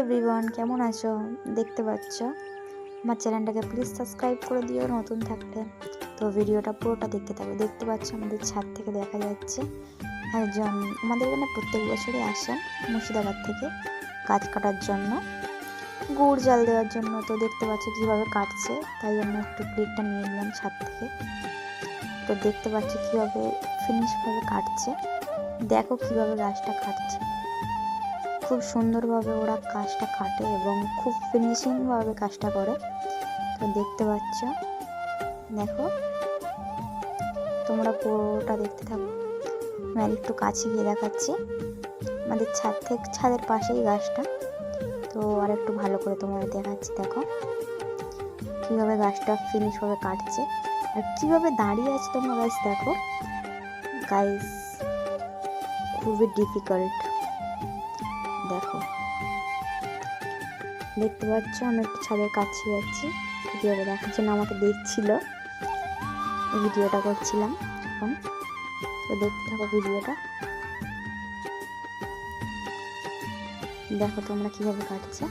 Everyone কেমন আছো? দেখতে পাচ্ছ? আমার চ্যানেলটাকে প্লিজ সাবস্ক্রাইব করে দিও, নতুন থাকলে। তো ভিডিওটা পুরোটা দেখতে থাকো। দেখতে পাচ্ছ আমাদের ছাদ থেকে দেখা যাচ্ছে একজন, আমাদের এখানে প্রত্যেক বছরই আসেন মুর্শিদাবাদ থেকে গাছ কাটার জন্য। গুড় জাল দেওয়ার জন্য তো দেখতে পাচ্ছ কীভাবে কাটছে, তাই জন্য একটু ক্লিপটা নিয়ে নিলাম ছাদ থেকে। তো দেখতে পাচ্ছ কীভাবে ফিনিশভাবে কাটছে। দেখো কীভাবে গাছটা কাটছে। খুব সুন্দরভাবে ওরা কাজটা কাটে এবং খুব ফিনিশিংভাবে কাজটা করে। তো দেখতে পাচ্ছ, দেখো, তোমরা পুরোটা দেখতে থাকো। আমি একটু কাছে গিয়ে দেখাচ্ছি। আমাদের ছাদ থেকে, ছাদের পাশেই গাছটা। তো আর একটু ভালো করে তোমাদের দেখাচ্ছি, দেখো। কীভাবে গাছটা ফিনিশভাবে কাটছে। আর কীভাবে দাঁড়িয়ে আছে তোমরা গাছ দেখো। গাইস খুবই ডিফিকাল্ট দেখো। দেখতে পাচ্ছ, আমি একটু ছাদের কাছে যাচ্ছি ভিডিওটা দেখার জন্য আমাকে দেখছিল। ভিডিওটা করছিলাম এখন। তো দেখতে থাকো ভিডিওটা। দেখো তোমরা কীভাবে কাটছে।